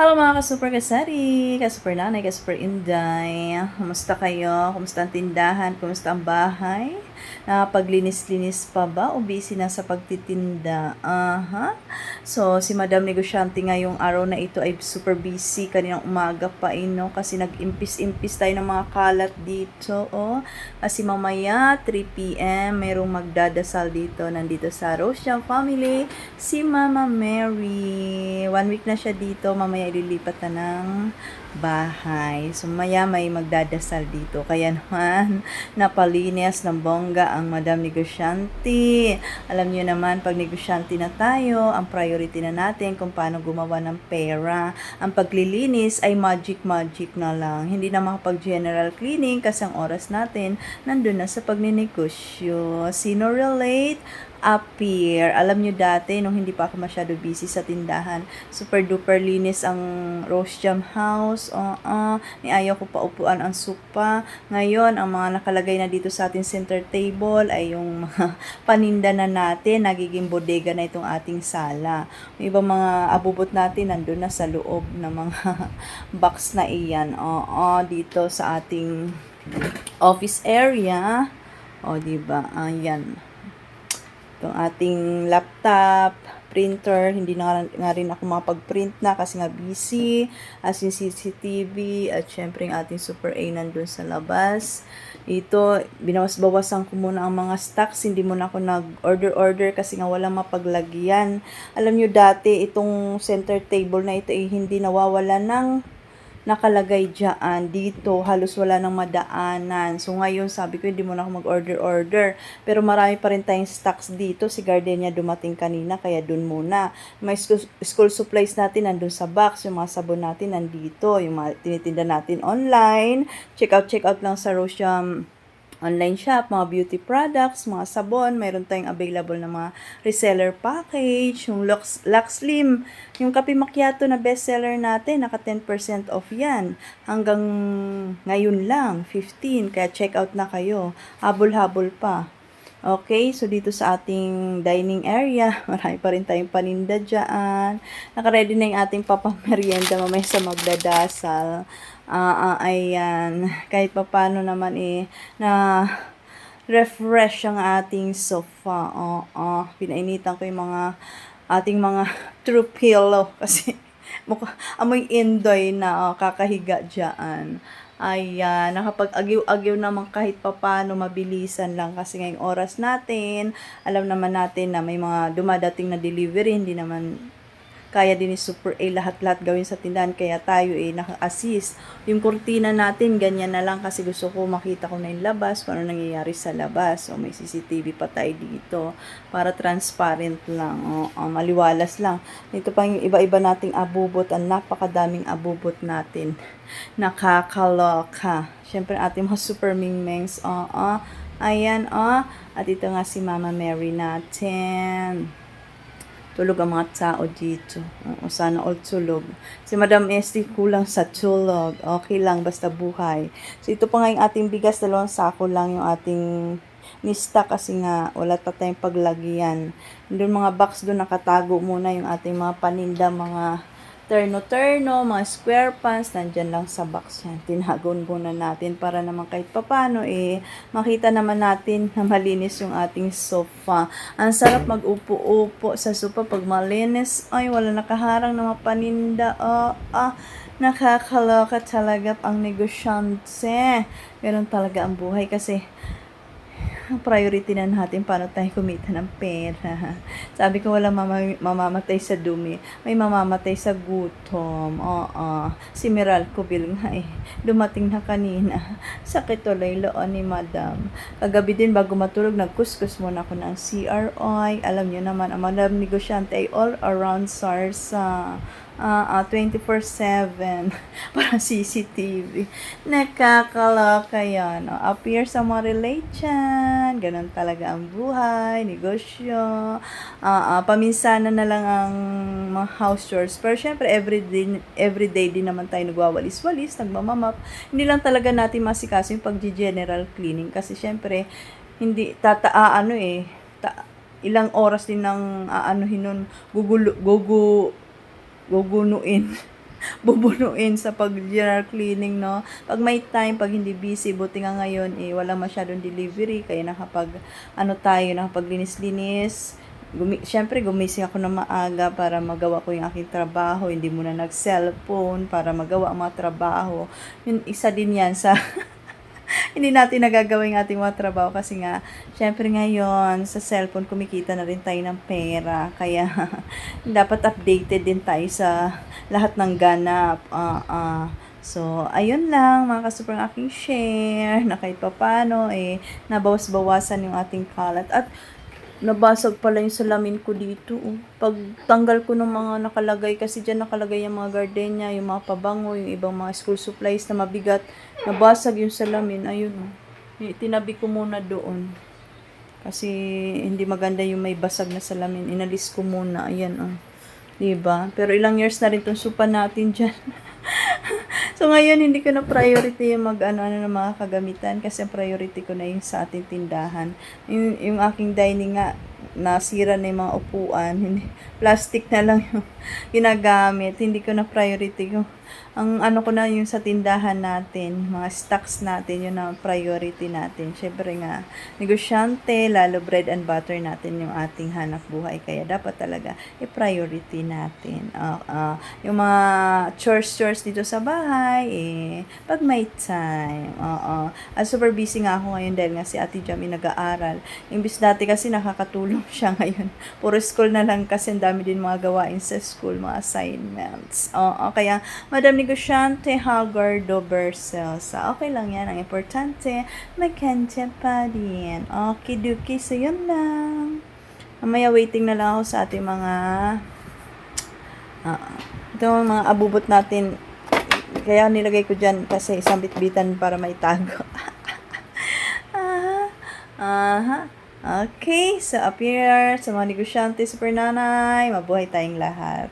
Hello mga ka-super kasari, ka-super nanay, ka-super inday. Kumusta kayo? Kumusta ang tindahan? Kumusta ang bahay? Nakapaglinis-linis pa ba o busy na sa pagtitinda? Aha. So, si Madam Negosyante ngayong araw na ito ay super busy. Kaninang umaga pa ino kasi nag-impis-impis tayo ng mga kalat dito. Oh. Kasi mamaya, 3pm, mayroong magdadasal dito. Nandito sa Rosia family, si Mama Mary. One week na siya dito. Mamaya ililipat na ng bahay. So, maya may magdadasal dito. Kaya naman, napalinis ng bongga ang Madam Negosyante. Alam niyo naman, pag negosyante na tayo, ang priority na natin kung paano gumawa ng pera. Ang paglilinis ay magic-magic na lang. Hindi na makapag-general cleaning kasi ang oras natin nandun na sa pagninegosyo. Sino relate? Appear. Alam nyo dati, nung hindi pa ako masyado busy sa tindahan, super duper linis ang roast jam house. Oo, uh, ni ayaw ko pa upuan ang supa. Ngayon, ang mga nakalagay na dito sa ating center table ay yung mga paninda na natin. Nagiging bodega na itong ating sala. Yung ibang mga abubot natin, nandun na sa loob ng mga box na iyan. Oo, dito sa ating office area. O, diba? Ayan itong ating laptop, printer, hindi na nga rin ako makapag-print na kasi nga busy, as in CCTV, at syempre yung ating Super A nandun sa labas. Ito, binawas-bawasan ko muna ang mga stocks, hindi muna ako nag-order-order kasi nga walang mapaglagyan. Alam nyo dati, itong center table na ito ay hindi nawawala ng nakalagay dyan, dito, halos wala nang madaanan. So, ngayon, sabi ko, hindi mo na ako mag-order-order. Pero marami pa rin tayong stocks dito. Si Gardenia dumating kanina, kaya dun muna. May school, supplies natin nandun sa box. Yung mga sabon natin nandito. Yung mga tinitinda natin online. Check out, check out lang sa Rosiam online shop, mga beauty products, mga sabon, mayroon tayong available na mga reseller package, yung Lux, Lux Slim, yung kape macchiato na bestseller natin, naka 10% off yan. Hanggang ngayon lang, 15, kaya check out na kayo. Habol-habol pa. Okay, so dito sa ating dining area, marami pa rin tayong paninda dyan. Nakaready na yung ating papamerienda mamaya sa magdadasal. Uh, uh, ayan, kahit pa paano naman eh, na refresh ang ating sofa. Oo, uh, uh, pinainitan ko yung mga ating mga true pillow kasi mukha, amoy indoy na oh, kakahiga dyan. Ayan, nakapag-agyo-agyo naman kahit papano mabilisan lang kasi ngayong oras natin, alam naman natin na may mga dumadating na delivery, hindi naman kaya din ni Super A lahat-lahat gawin sa tindahan kaya tayo eh naka-assist. Yung kurtina natin ganyan na lang kasi gusto ko makita ko na yung labas, kung ano nangyayari sa labas. So may CCTV pa tayo dito para transparent lang, o, o maliwalas lang. Dito pa yung iba-iba nating abubot, ang napakadaming abubot natin. Nakakaloka. Siyempre ating mga super mingmengs, o, o. Ayan, o. At ito nga si Mama Mary natin tulog ang mga tao dito. Oo, sana all tulog. Si Madam Esty kulang sa tulog. Okay lang, basta buhay. So, ito pa nga yung ating bigas. Dalawang sako lang yung ating nista kasi nga wala pa tayong paglagyan. Doon mga box doon nakatago muna yung ating mga paninda, mga terno-terno, mga square pants, nandyan lang sa box yan. Tinagon muna natin para naman kahit papano eh, makita naman natin na malinis yung ating sofa. Ang sarap mag-upo-upo sa sofa pag malinis. Ay, wala nakaharang na mapaninda. Oh, ah, nakakaloka talaga ang negosyante. Ganun talaga ang buhay kasi priority na natin paano tayo kumita ng pera. Sabi ko wala mama, mamamatay sa dumi, may mamamatay sa gutom. Oo. Si Meral Kubil nga eh, dumating na kanina. Sakit tuloy loon ni madam. Kagabi din bago matulog, nagkuskus muna ako ng CRI. Alam niyo naman, ang madam negosyante ay all around SARSA uh, uh, 24-7 para CCTV. Nakakaloka yan. No? Appear sa mga relation. Ganun talaga ang buhay, negosyo. Uh, uh, paminsanan na lang ang mga house chores. Pero syempre, everyday, everyday din naman tayo nagwawalis-walis, nagmamamap. Hindi lang talaga natin masikaso yung pag-general cleaning. Kasi syempre, hindi, tata, uh, ano eh, ta, ilang oras din ng aanuhin nun, gugulo, gugu, gugunuin. bubunuin sa pag general cleaning, no? Pag may time, pag hindi busy, buti nga ngayon, eh, wala masyadong delivery, kaya nakapag, ano tayo, nakapaglinis-linis. Gumi, Siyempre, gumising ako ng maaga para magawa ko yung aking trabaho. Hindi muna nag-cellphone para magawa ang mga trabaho. Yun, isa din yan sa hindi natin nagagawa yung ating mga trabaho kasi nga, syempre ngayon, sa cellphone, kumikita na rin tayo ng pera. Kaya, dapat updated din tayo sa lahat ng ganap. Ah, ah. So, ayun lang, mga kasuper ang aking share, na kahit papano, eh, nabawas-bawasan yung ating kalat. At, nabasag pala yung salamin ko dito. Oh. Pag tanggal ko ng mga nakalagay, kasi dyan nakalagay yung mga gardenia, yung mga pabango, yung ibang mga school supplies na mabigat, nabasag yung salamin. Ayun, oh. Eh, tinabi ko muna doon. Kasi hindi maganda yung may basag na salamin. Inalis ko muna. Ayan, oh. Diba? Pero ilang years na rin itong supa natin dyan. so ngayon hindi ko na priority yung mag ano, ano ng mga kagamitan kasi priority ko na yung sa ating tindahan. Yung, yung aking dining nga nasira na yung mga upuan, hindi, plastic na lang yung ginagamit. Hindi ko na priority yung ang ano ko na yung sa tindahan natin, mga stocks natin, yun ang priority natin. Syempre nga, negosyante, lalo bread and butter natin yung ating hanap buhay. Kaya dapat talaga i-priority natin. Ah, ah, yung mga chores-chores dito sa bahay, eh, pag may time. Oo. At super busy nga ako ngayon dahil nga si Ate Jamie nag-aaral. Imbis dati kasi nakakatulong siya ngayon. Puro school na lang kasi dami din mga gawain sa school, mga assignments. Oo. Kaya, Madam Negosyante Hagardo Bercelsa. Okay lang yan. Ang importante, may kanya pa din. Okay, duki. So, yun lang. Mamaya waiting na lang ako sa ating mga ah, ito mga abubot natin. Kaya nilagay ko dyan kasi isang bitbitan para maitago. Aha. Aha. Okay, so up here, sa mga negosyante, super nanay, mabuhay tayong lahat.